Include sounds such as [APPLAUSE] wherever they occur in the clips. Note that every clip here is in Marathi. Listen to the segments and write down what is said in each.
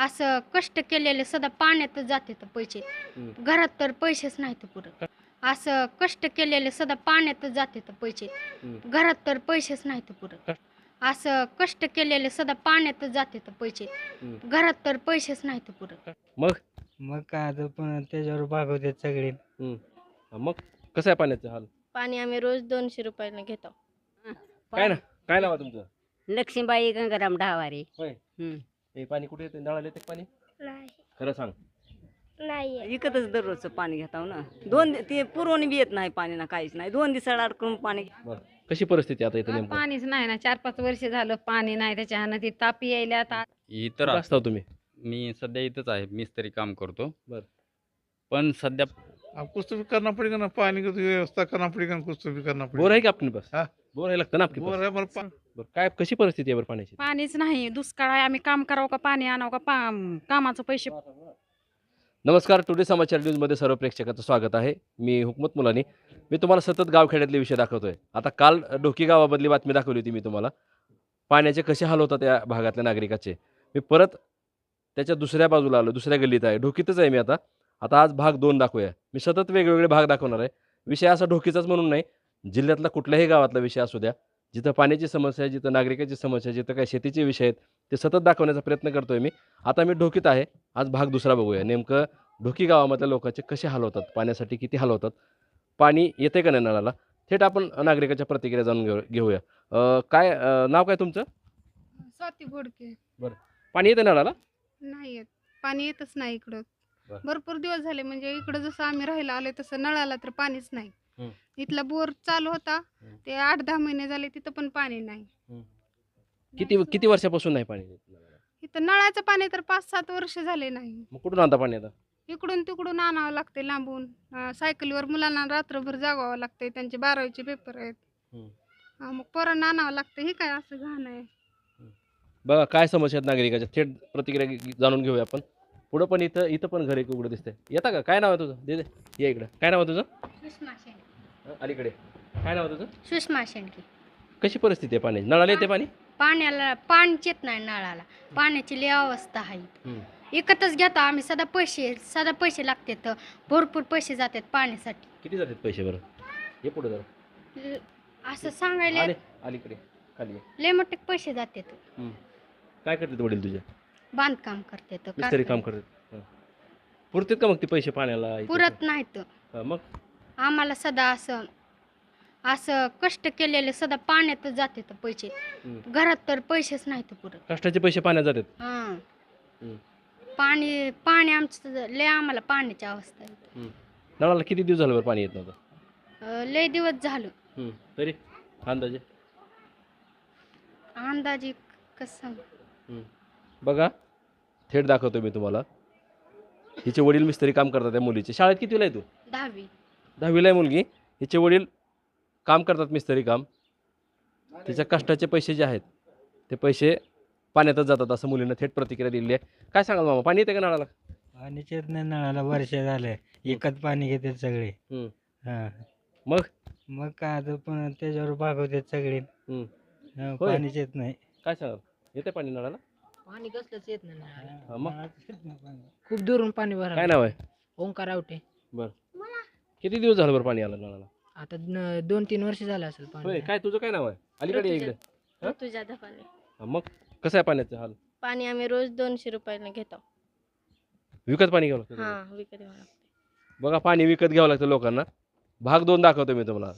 असं कष्ट केलेले सदा पाण्यातच जाते तर पैसे. घरात तर पैसेच नाहीत पुरत असं कष्ट केलेले सदा पाण्यातच जाते तर पैसे. घरात तर पैसेच नाहीत पुरत असं कष्ट केलेले सदा पाण्यातच जाते तर पैसे. घरात तर पैसेच नाहीत पुरत मग? मग काय आता पण त्याच्यावर भागवतात सगळे. मग? कसं आहे पाण्याचं हाल? पाणी आम्ही रोज दोनशे रुपयाला घेतो. काय ना? काय नाव आहे तुमचं? लक्ष्मीबाई गंगाराम होय. हम्म. हे पाणी कुठे येते नळाला येते पाणी? नाही. खरं सांग. नाही विकतच दररोजचं पाणी घेताव ना. दोन दि- ते पुरवणी बी येत नाही पाणी ना काहीच नाही. दोन दिवसाला अडकून पाणी बरं. कशी परिस्थिती आता इथं नेमकं? पाणीच नाही ना. चार पाच वर्ष झालं पाणी नाही. त्याच्यानं ती तापी यायला आता. इतर कुठं असता तुम्ही? मी सध्या इथंच आहे. मिस्त्री काम करतो. बर. पण सध्या अब कुछ तो भी करना पड़ेगा ना पानी की तो व्यवस्था करना पड़ेगा ना कुछ तो भी करना बोर पड़ेगा आहे का आपली बस? हा. बोर आहे लागतं ना आपली बोर है पर पा- बरं काय कशी परिस्थिती आहे बरं पाण्याची? पाणीच नाही दुष्काळ आहे. आम्ही काम करावं का पाणी आणावं का पा कामाचं पैसे नमस्कार टुडे समाचार न्यूजमध्ये सर्व प्रेक्षकाचं स्वागत आहे. मी हुकमत मुलानी. मी तुम्हाला सतत गावखेड्यातले विषय दाखवतोय. आता काल ढोकी गावामधली बातमी दाखवली होती मी तुम्हाला. पाण्याचे कसे हाल होतात या भागातल्या नागरिकाचे? मी परत त्याच्या दुसऱ्या बाजूला आलो दुसऱ्या गल्लीत आहे. ढोकीतच आहे मी आता. आता आज भाग दोन दाखवूया. मी सतत वेगवेगळे भाग दाखवणार आहे. विषय असा ढोकीचाच म्हणून नाही जिल्ह्यातला कुठल्याही गावातला विषय असू द्या. जिथं पाण्याची समस्या आहे जिथं नागरिकाची समस्या आहे जिथं काही शेतीचे विषय आहेत ते सतत दाखवण्याचा प्रयत्न करतोय मी. आता मी ढोकीत आहे. आज भाग दुसरा बघूया. नेमकं ढोकी गावामधल्या लोकांचे कसे हाल होतात? पाण्यासाठी किती हाल होतात? पाणी येते का नाही नळाला? थेट आपण नागरिकाच्या प्रतिक्रिया जाणून घेऊ घेऊया. काय नाव काय तुमचं? स्वाती बोडके पाणी येते नळाला? नाही येत. पाणी येतच नाही इकडं. बर. भरपूर दिवस झाले म्हणजे इकडं जसं आम्ही राहायला आलोय तसं नळाला तर पाणीच नाही. इथला बोर चालू होता. ते आठ दहा महिने झाले तिथं पण पाणी नाही. किती किती वर्षापासून नाही पाणी? इथं नळाचं पाणी तर पाच सात वर्ष झाले नाही. मग कुठून आणता पाणी आता? इकडून तिकडून आणावं लागते लांबून. अं, सायकलीवर मुलांना रात्रभर जागावं लागते त्यांचे बारावीचे पेपर आहेत. हम्म. हा, मग पोरांना आणावं लागतं हे काय असं घाण आहे? बघा काय समस्या आहेत नागरिकाच्या? थेट प्रतिक्रिया घे- जाणून घेऊया आपण. पुढं पण इथं इथं पण घर एक उघडं दिसतंय. येता का? काय नाव आहे तुझं? दे दे. ये इकडं. काय नाव आहे तुझं? अलीकडे. काय नाव तुझं? सुषमा शेंडके. कशी परिस्थिती आहे पाण्याची नळाला येते पाणी? पाण्याला पाणीच येत नाही नळाला. पाण्याची लय अवस्था आहे. हम्म. एकतच घेतो आम्ही सदा पैसे सदा पैसे लागतात. भरपूर पैसे जातात पाण्यासाठी. किती जातात पैसे बरं? हे पुढे जरा. ल- असं सांगायला आले अलीकडे खाली ये. लय मोठे पैसे जातात. काय करतात वडील तुझे? बांधकाम करतात मिस्त्री काम करतात. हं. पुरतात का मग ते पैसे पाण्याला? इथे? पुरत नाहीत. हं, मग? आम्हाला सदा असं असं कष्ट केलेले सदा पाण्यातच जाते पैसे. हम्म. घरात तर पैसेच नाहीत पुरत. कष्टाचे पैसे पाण्यात जातात? हां. हम्म. पाणी पाणी आमचं लय आम्हाला पाण्याची अवस्था आहे. नळाला किती दिवस झालं बरं पाणी येत नव्हतं? अं, लय दिवस झालं. तरी? अंदाजे? अंदाजे कसं बघा थेट दाखवतो मी तुम्हाला. हिचे वडील मिस्त्री काम करतात त्या मुलीचे. शाळेत कितीला आहे तू? दहावी. दहावीला आहे मुलगी. हिचे वडील काम करतात मिस्त्री काम. तिच्या कष्टाचे पैसे जे आहेत ते पैसे पाण्यातच जातात असं मुलीनं थेट प्रतिक्रिया दिलेली आहे. काय सांगाल मामा पाणी येते का नळाला? पाणीच येत नाही नळाला वर्ष झालं एकच पाणी घेतात सगळे. हम्म. हा. मग? मग काय आता पण त्याच्यावर भागवतात सगळे. हम्म. हा, होय. पाणीच येत नाही. काय सांगाल? येते पाणी नळाला? पाणी कसलंच येत नाही हा, मग. खूप दुरून पाणी काय भरा नाव आहे? ओंकार आवटे. किती दिवस झालं बरं पाणी आलं नळाला? आता दोन तीन वर्ष झालं असेल होय काय तुझं काय नाव आहे? अलीकडे ये इकडे. हं? तुझ्या पाणी हा, मग कसं आहे पाण्याचं हाल? पाणी आम्ही रोज दोनशे रुपयाला घेतो. विकत पाणी घ्यावं लागतं? हा विकत घ्यावं लागतं. बघा पाणी विकत घ्यावं लागतं लोकांना. भाग दोन दाखवतो मी तुम्हाला.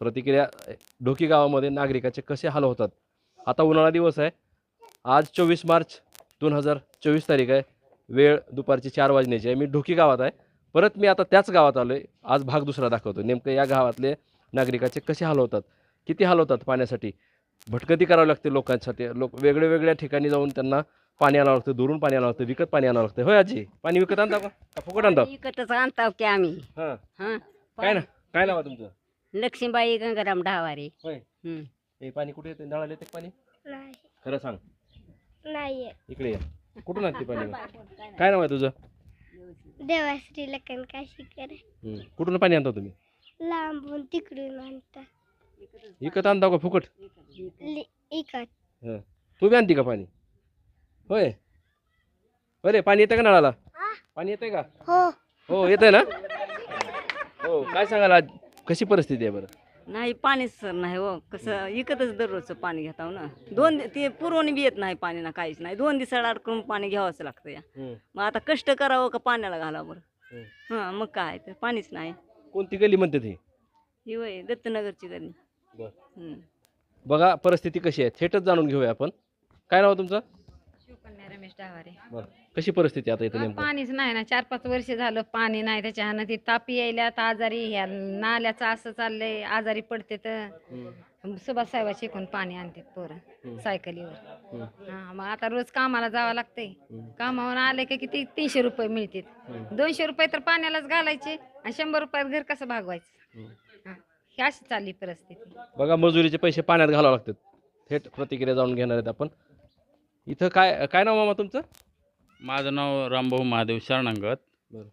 प्रतिक्रिया ढोकी गावामध्ये नागरिकाचे कसे हाल होतात? आता उन्हाळा दिवस आहे. आज चोवीस मार्च दोन हजार चोवीस तारीख आहे. वेळ दुपारची चार वाजण्याची आहे. मी ढोकी गावात आहे. परत मी आता त्याच गावात आलो आहे आज भाग दुसरा दाखवतो नेमकं या गावातले नागरिकाचे कसे हाल होतात किती हाल होतात पाण्यासाठी? भटकती करावी लागते लोकांसाठी. लोक वेगळ्या वेगळ्या ठिकाणी जाऊन त्यांना पाणी आणावं लागतं दुरून पाणी आणावं लागतं विकत पाणी आणावं लागतं. होय आजी? पाणी विकत आणता का? का फुकट आणता? विकतच आणताव की आम्ही. हां. हा. काय ना? काय नाव आहे तुमचं? लक्ष्मीबाई गंगाराम ढावारे. होय. हे पाणी कुठे येते नळाला येते पाणी? नाही. खरं सांग. नाही इकडे ये. कुठून आणते पाणी? [LAUGHS] काय नाव आहे तुझं? देवाश्री लखन काशीकर हम्म. कुठून पाणी आणता तुम्ही? लांबून तिकडून आणता. विकत आणता का फुकट? इकत. तुम्ही आणते का पाणी? होय. अरे पाणी येतं का नळाला? पाणी येतंय का? हो. हो येतंय ना? हो काय सांगाल आज? कशी परिस्थिती आहे बरं? नाही पाणीच सर नाही हो. कसं इकतच दररोजचं पाणी घेताव ना. दोन दि- ते पुरवणी बी येत नाही पाणी ना काहीच नाही. दोन दिवसाड अडकून पाणी घ्यावंच लागतं या. हम्म. मग आता कष्ट करावं का पाण्याला घालावं हम्म. बरं हां मग काय तर पाणीच नाही. कोणती गली म्हणते ती? ही वय दत्तनगरची गली. बरं. हम्म. बघा परिस्थिती कशी आहे. थेटच जाणून घेऊया आपण. काय नाव आहे तुमचं? शिवकन्या रमेश डावारे बरं. कशी परिस्थिती आता इथं नेमकं पाणीच नाही ना चार पाच वर्ष झालं पाणी नाही त्याच्यानं ती तापी यायल्यात आजारी ह्या नाल्याचं असं चाललंय आजारी पडते तर हम्म. सुभाष साहेबा शिकून पाणी आणतात. पोरं सायकलीवर हम्म. हा मग आता रोज कामाला जावं लागतंय हम्म. कामावर आले की किती तीनशे रुपये मिळतात हम्म. दोनशे रुपये तर पाण्यालाच घालायचे आणि शंभर रुपयात घर कसं भागवायचं हम्म. हा. ही अशी चालली परिस्थिती बघा मजुरीचे पैसे पाण्यात घालावे लागतात थेट प्रतिक्रिया जाणून घेणार आहेत आपण इथं काय काय नाव मामा तुमचं माझं नाव रामभाऊ महादेव शरणांगत बरं.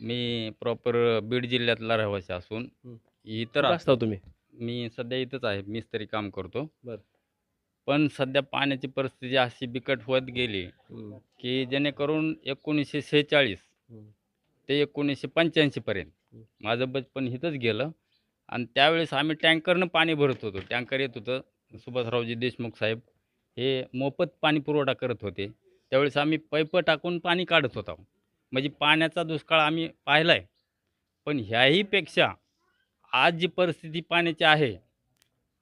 मी प्रॉपर बीड जिल्ह्यातला रहिवासी असून हं. इतर कुठं असता तुम्ही मी सध्या इथंच आहे मिस्त्री काम करतो बरं. पण सध्या पाण्याची परिस्थिती अशी बिकट होत गेली हम्म. की जेणेकरून एकोणीसशे सेहेचाळीस हम्म. ते एकोणीसशे पंच्याऐंशीपर्यंत हं. माझं बचपन इथंच गेलं आणि त्यावेळेस आम्ही टँकरनं पाणी भरत होतो टँकर येत होतं सुभाषरावजी देशमुख साहेब हे मोफत पाणी पुरवठा करत होते त्यावेळेस आम्ही पैप टाकून पाणी काढत होतो. म्हणजे पाण्याचा दुष्काळ आम्ही पाहिला आहे पण ह्याहीपेक्षा आज जी परिस्थिती पाण्याची आहे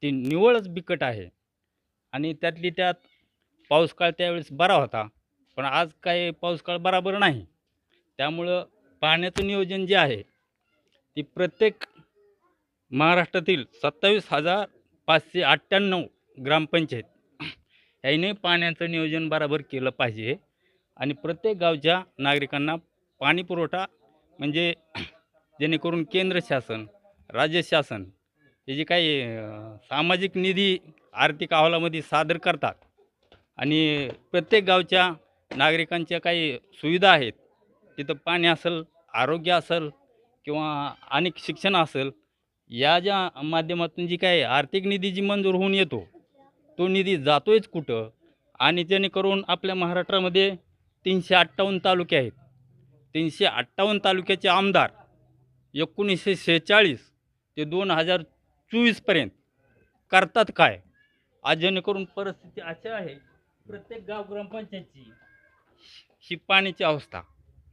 ती निवळच बिकट आहे. आणि त्यातली त्यात पाऊसकाळ त्यावेळेस बरा होता. पण आज काय पाऊसकाळ बराबर नाही. त्यामुळं पाण्याचं नियोजन जे आहे ती प्रत्येक महाराष्ट्रातील सत्तावीस हजार पाचशे अठ्ठ्याण्णव ग्रामपंचायत ह्याने पाण्याचं नियोजन बराबर केलं पाहिजे. आणि प्रत्येक गावच्या नागरिकांना पाणी पुरवठा म्हणजे [CLEARS THROAT] जेणेकरून केंद्र शासन राज्य शासन हे जे काही सामाजिक निधी आर्थिक अहवालामध्ये सादर करतात आणि प्रत्येक गावच्या नागरिकांच्या काही सुविधा आहेत तिथं पाणी असेल आरोग्य असेल किंवा अनेक शिक्षण असेल या ज्या माध्यमातून जी काही आर्थिक निधी जी मंजूर होऊन येतो तो निधी जातोयच कुठं? आणि जेणेकरून आपल्या महाराष्ट्रामध्ये तीनशे अठ्ठावन्न तालुके आहेत. तीनशे अठ्ठावन्न तालुक्याचे आमदार एकोणीसशे शेहेचाळीस ते दोन हजार चोवीसपर्यंत करतात काय? आज जेणेकरून परिस्थिती अशी आहे प्रत्येक गाव ग्रामपंचायतची ही पाण्याची अवस्था.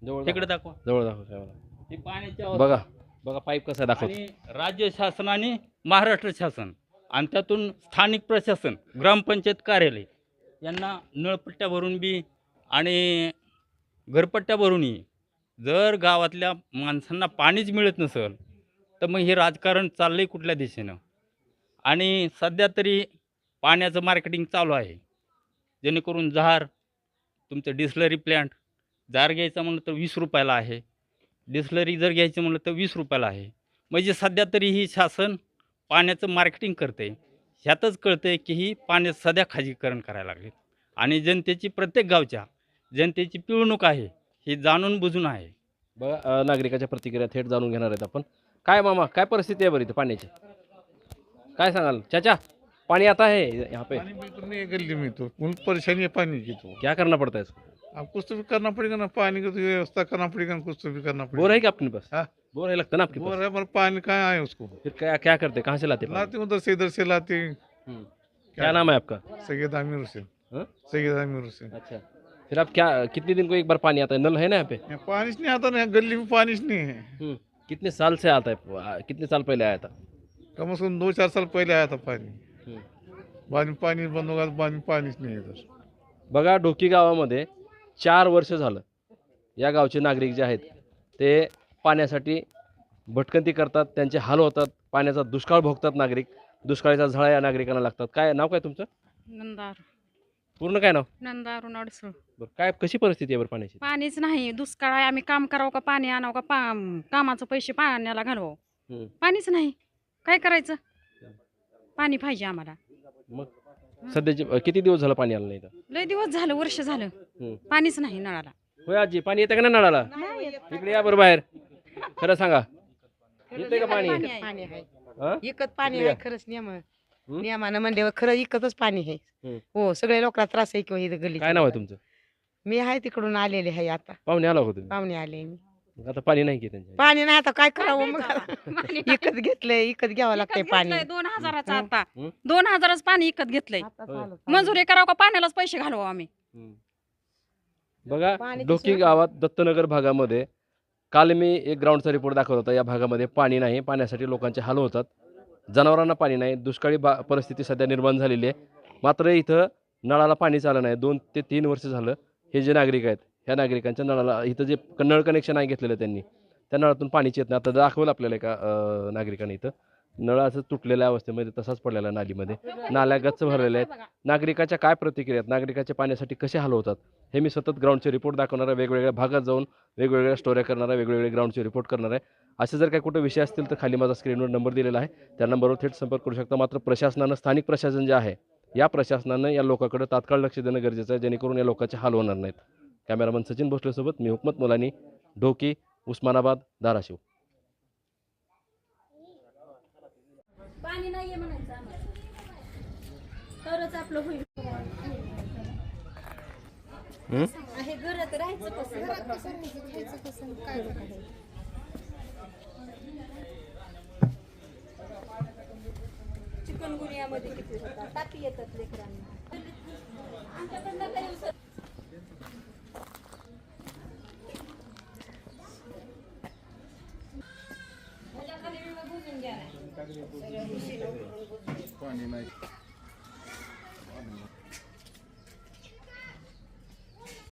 जवळ तिकडे दाखव. दाखवा. जवळ दाखव. ही पाण्याची अवस्था. बघा बघा पाईप कसा दाखवतो. आणि राज्य शासन आणि महाराष्ट्र शासन आणि त्यातून स्थानिक प्रशासन ग्रामपंचायत कार्यालय यांना नळपट्ट्या भरून बी आणि घरपट्ट्या भरूनही जर गावातल्या माणसांना पाणीच मिळत नसेल तर मग हे राजकारण चाललंय कुठल्या दिशेनं? आणि सध्या तरी पाण्याचं मार्केटिंग चालू आहे. जेणेकरून जहार तुमचं डिस्लरी प्लॅन्ट जार घ्यायचं म्हणलं तर वीस रुपयाला आहे. डिस्लरी जर घ्यायचं म्हणलं तर वीस रुपयाला आहे. म्हणजे सध्या तरी ही शासन पाण्याचं मार्केटिंग करते. ह्यातच कळतं आहे की ही पाण्यात सध्या खाजगीकरण करायला लागले. आणि जनतेची प्रत्येक गावच्या जनतेची पिळवणूक आहे ही जाणून बुजून आहे. बघा नागरिकाच्या प्रतिक्रिया थेट जाणून घेणार आहेत आपण. काय मामा काय परिस्थिती आहे बरं इथं पाण्याची? काय सांगाल? चाचा पाणी आता है यहाँ पे. पानी बिल्कुल नहीं है गली में तो परेशानी है पानी की तो क्या करना पड़ता है इसको अब कुछ तो भी करना पड़ेगा ना पानी की तो व्यवस्था करना पड़ेगा ना कुछ तो भी करना पड़ेगा. बोर है क्या अपने पास? हाँ। बोर है लगता ना आपके बोर है पर पानी कहाँ आए उसको? फिर क्या क्या करते? कहाँ से लाते पानी? लाते उधर से इधर से लाते हम्म। क्या नाम है आपका? सैयद आमिर हुसैन? सैयद आमिर हुसैन। अच्छा। फिर आप क्या कितने दिन को एक बार पानी आता है? नल है ना यहाँ पे? पानी नहीं आता ना गली में पानी नहीं है। कितने साल से आता है? कितने साल पहले आया था? कम से कम दो चार साल पहले आया था पानी। बाद में पानी बंद होगा बाद में पानीच नहीं इधर। बघा ढोकी गावामध्ये चार वर्ष झालं या गावचे नागरिक जे आहेत ते पाण्यासाठी भटकंती करतात त्यांचे हाल होतात पाण्याचा दुष्काळ भोगतात नागरिक दुष्काळाचा झळा या नागरिकांना लागतात. काय नाव काय तुमचं? नंदार. पूर्ण काय नाव? नंदारून अडसळ बरं काय कशी परिस्थिती आहे बरं पाण्याची? पाणीच नाही दुष्काळ आहे आम्ही काम करावं का पाणी आणावं का पा कामाचं पैसे पाण्याला घालवावं? हम्म. पाणीच नाही. काय करायचं? पाणी पाहिजे आम्हाला. मग सध्याचे अं, किती दिवस झालं पाणी आलं नाही इथं? लय दिवस झालं वर्ष झालं. हम्म. पाणीच नाही नळाला. होय आजी पाणी येतं का नाही नळाला? इकडे या बरं बाहेर. खरं सांगा. येते का पाणी पाणी आहे. हा? इकत पाणी आहे. खरंच नियम नियमानं म्हणल्यावर खरं इकतच पाणी आहे. हो सगळ्या लोकांना त्रास आहे किंवा इथं गली काय नाव आहे तुमचं? मी आहे तिकडून आलेले आहे आता. पाहुणे आला होता पाहुणे आले मी. आता पाणी नाही की त्यांच्या पाणी नाही आता काय करावं मग? विकत [LAUGHS] घेतलंय विकत घ्यावं लागतंय पाणी. दोन हजाराचं. आता? दोन हजाराचं पाणी विकत घेतलंय. मंजुरी करावं का पाण्यालाच पैसे घालवा आम्ही? हम्म. बघा पाणी डोकी? गावात दत्तनगर भागामध्ये काल मी एक ग्राउंडचा रिपोर्ट दाखवत होता. या भागामध्ये पाणी नाही पाण्यासाठी लोकांचे हाल होतात. जनावरांना पाणी नाही. दुष्काळी बा परिस्थिती सध्या निर्माण झालेली आहे. मात्र इथं नळाला पाणी चाललं नाही. दोन ते तीन वर्ष झालं हे जे नागरिक आहेत ह्या नागरिकांच्या नळाला इथं जे क- नळ कनेक्शन आहे घेतलेलं त्यांनी त्या नळातून पाणीच येत नाही. आता दाखवलं आपल्याला एका नागरिकांनी नागरिकाने इथं. नळ असं तुटलेल्या अवस्थेमध्ये तसाच पडलेला आहे नालीमध्ये. नाल्या गच्च भरलेल्या आहेत. नागरिकाच्या काय प्रतिक्रिया आहेत? नागरिकाच्या पाण्यासाठी कसे हाल होतात हे मी सतत ग्राउंडचे रिपोर्ट दाखवणारा वेगवेगळ्या भागात जाऊन वेगवेगळ्या स्टोऱ्या करणारा वेगवेगळे ग्राउंडचे रिपोर्ट करणार. आहे असे जर काही कुठे विषय असतील तर खाली माझा स्क्रीनवर नंबर दिलेला आहे. त्या नंबरवर थेट संपर्क करू शकता. मात्र प्रशासनानं स्थानिक प्रशासन जे आहे या प्रशासनानं या लोकांकडे तात्काळ लक्ष देणं गरजेचं आहे जेणेकरून या लोकांचे हाल होणार नाहीत. कॅमेरामन सचिन भोसलेसोबत मी हुकमत मुलानी ढोकी उस्मानाबाद धाराशिव पाणी नाहीये म्हणायचं आम्हाला तरच आपलं होईल. आहे घरात राहायचं कसं? चिकनगुनियामध्ये किती होतात? तापी येतात लेकरांना. आमच्याकडनं काही दिवसात ह्याच्याखाली विमा बुजून गेलाय. पाणी नाही.